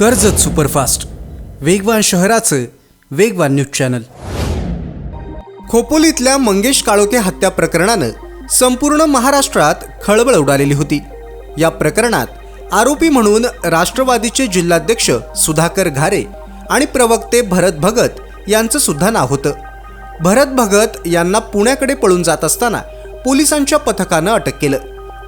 Karjat superfast. वेगवान शहराचं वेगवान न्यूज चॅनल. खोपोलीतल्या मंगेश काळोखे हत्या प्रकरणानं संपूर्ण महाराष्ट्रात खळबळ उडालेली होती. या प्रकरणात आरोपी म्हणून राष्ट्रवादीचे जिल्हाध्यक्ष सुधाकर घारे आणि प्रवक्ते भरत भगत यांचं सुद्धा नाव होतं. भरत भगत यांना पुण्याकडे पळून जात असताना पोलिसांच्या पथकानं अटक केलं.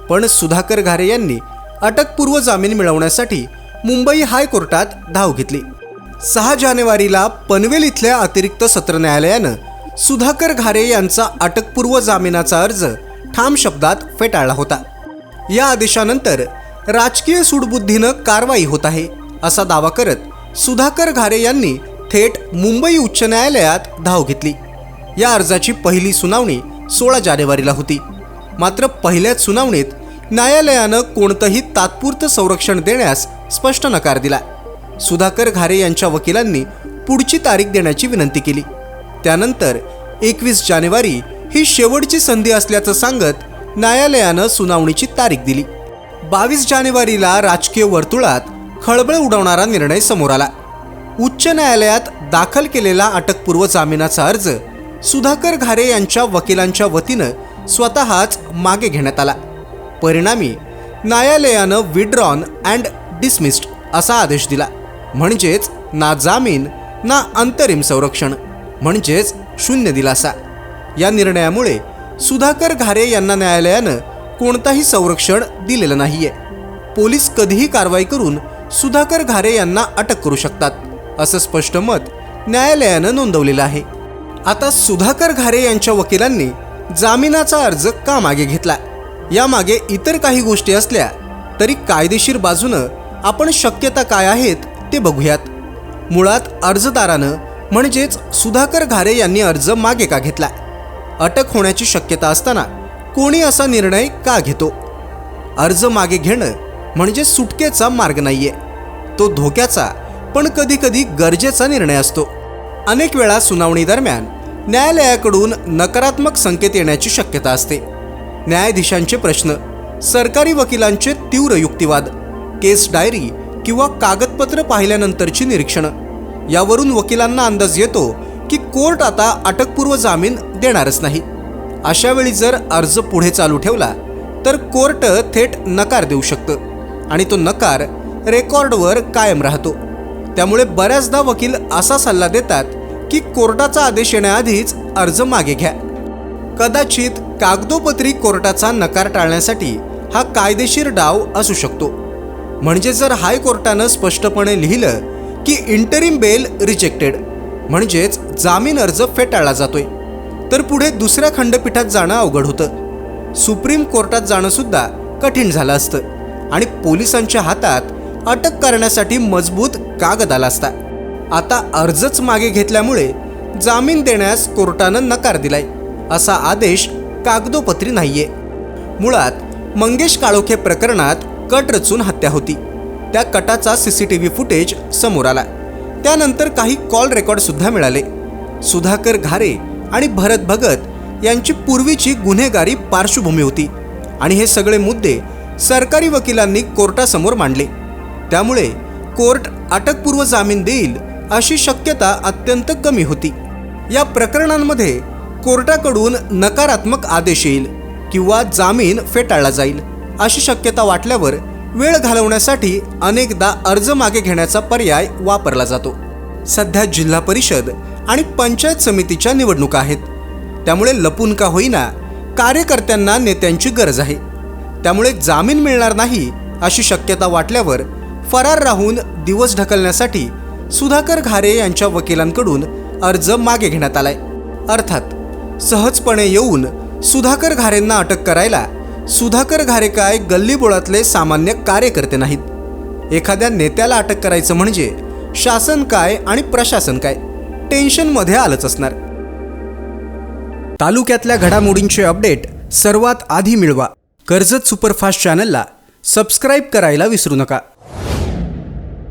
पण सुधाकर घारे यांनी अटकपूर्व जामीन मिळवण्यासाठी मुंबई हायकोर्टात धाव घेतली. सहा जानेवारीला पनवेल इथल्या अतिरिक्त सत्र न्यायालयानं सुधाकर घारे यांचा अटकपूर्व जामिनाचा अर्ज ठाम शब्दात फेटाळला होता. या आदेशानंतर राजकीय सूडबुद्धीनं कारवाई होत आहे असा दावा करत सुधाकर घारे यांनी थेट मुंबई उच्च न्यायालयात धाव घेतली. या अर्जाची पहिली सुनावणी सोळा जानेवारीला होती. मात्र पहिल्याच सुनावणीत न्यायालयानं कोणतंही तात्पुरतं संरक्षण देण्यास स्पष्ट नकार दिला. सुधाकर घारे यांच्या वकिलांनी पुढची तारीख देण्याची विनंती केली. त्यानंतर एकवीस जानेवारी ही शेवटची संधी असल्याचं सांगत न्यायालयानं सुनावणीची तारीख दिली. बावीस जानेवारीला राजकीय वर्तुळात खळबळ उडवणारा निर्णय समोर आला. उच्च न्यायालयात दाखल केलेला अटकपूर्व जामिनाचा अर्ज सुधाकर घारे यांच्या वकिलांच्या वतीनं स्वतःच मागे घेण्यात आला. परिणामी न्यायालयानं विड्रॉन अँड डिसमिस्ड असा आदेश दिला. म्हणजेच ना जामीन ना अंतरिम संरक्षण. म्हणजेच शून्य दिलासा. या निर्णयामुळे सुधाकर घारे यांना न्यायालयानं कोणताही संरक्षण दिलेलं नाहीये. पोलीस कधीही कारवाई करून सुधाकर घारे यांना अटक करू शकतात असं स्पष्ट मत न्यायालयानं नोंदवलेलं आहे. आता सुधाकर घारे यांच्या वकिलांनी जामिनाचा अर्ज का मागे घेतला? यामागे इतर काही गोष्टी असल्या तरी कायदेशीर बाजूनं आपण शक्यता काय आहेत ते बघूयात. मुळात अर्जदारानं म्हणजेच सुधाकर घारे यांनी अर्ज मागे का घेतला? अटक होण्याची शक्यता असताना कोणी असा निर्णय का घेतो? अर्ज मागे घेणं म्हणजे सुटकेचा मार्ग नाहीये. तो धोक्याचा पण कधी कधी गरजेचा निर्णय असतो. अनेक वेळा सुनावणी दरम्यान न्यायालयाकडून नकारात्मक संकेत येण्याची शक्यता असते. न्यायाधीशांचे प्रश्न सरकारी वकिलांचे तीव्र युक्तिवाद केस डायरी किंवा कागदपत्र पाहिल्यानंतरची निरीक्षणं. यावरून वकिलांना अंदाज येतो की कोर्ट आता अटकपूर्व जामीन देणारच नाही. अशा वेळी जर अर्ज पुढे चालू ठेवला तर कोर्ट थेट नकार देऊ शकतं आणि तो नकार रेकॉर्डवर कायम राहतो. त्यामुळे बऱ्याचदा वकील असा सल्ला देतात की कोर्टाचा आदेश येण्याआधीच अर्ज मागे घ्या. कदाचित कागदोपत्री कोर्टाचा नकार टाळण्यासाठी हा कायदेशीर डाव असू शकतो. म्हणजे जर हायकोर्टानं स्पष्टपणे लिहिलं की इंटरिम बेल रिजेक्टेड म्हणजेच जामीन अर्ज फेटाळला जातोय तर पुढे दुसऱ्या खंडपीठात जाणं अवघड होतं. सुप्रीम कोर्टात जाणं सुद्धा कठीण झालं असतं आणि पोलिसांच्या हातात अटक करण्यासाठी मजबूत कागद आला असता. आता अर्जच मागे घेतल्यामुळे जामीन देण्यास कोर्टानं नकार दिलाय असा आदेश कागदोपत्री नाहीये. मुळात मंगेश काळोखे प्रकरणात कट रचून हत्या होती. त्या कटाचा सीसी टी व्ही फुटेज समोर आला. त्यानंतर काही कॉल रेकॉर्डसुद्धा मिळाले. सुधाकर घारे आणि भरत भगत यांची पूर्वीची गुन्हेगारी पार्श्वभूमी होती आणि हे सगळे मुद्दे सरकारी वकिलांनी कोर्टासमोर मांडले. त्यामुळे कोर्ट अटकपूर्व जामीन देईल अशी शक्यता अत्यंत कमी होती. या प्रकरणांमध्ये कोर्टाकडून नकारात्मक आदेश येईल किंवा जामीन फेटाळला जाईल. अशी शक्यता वाटल्यावर वेळ घालवण्यासाठी अनेकदा अर्ज मागे घेण्याचा पर्याय वापरला जातो. सध्या जिल्हा परिषद आणि पंचायत समितीच्या निवडणुका आहेत. त्यामुळे लपून का होईना कार्यकर्त्यांना नेत्यांची गरज आहे. त्यामुळे जामीन मिळणार नाही अशी शक्यता वाटल्यावर फरार राहून दिवस ढकलण्यासाठी सुधाकर घारे यांच्या वकिलांकडून अर्ज मागे घेण्यात आलाय. अर्थात सहजपणे येऊन सुधाकर घारेंना अटक करायला सुधाकर घारे काय गल्लीबोळातले सामान्य कार्यकर्ते नाहीत. एखाद्या नेत्याला अटक करायचं म्हणजे शासन काय आणि प्रशासन काय टेन्शनमध्ये आलंच असणार. तालुक्यातल्या घडामोडींचे अपडेट सर्वात आधी मिळवा. कर्जत सुपरफास्ट चॅनलला सबस्क्राईब करायला विसरू नका.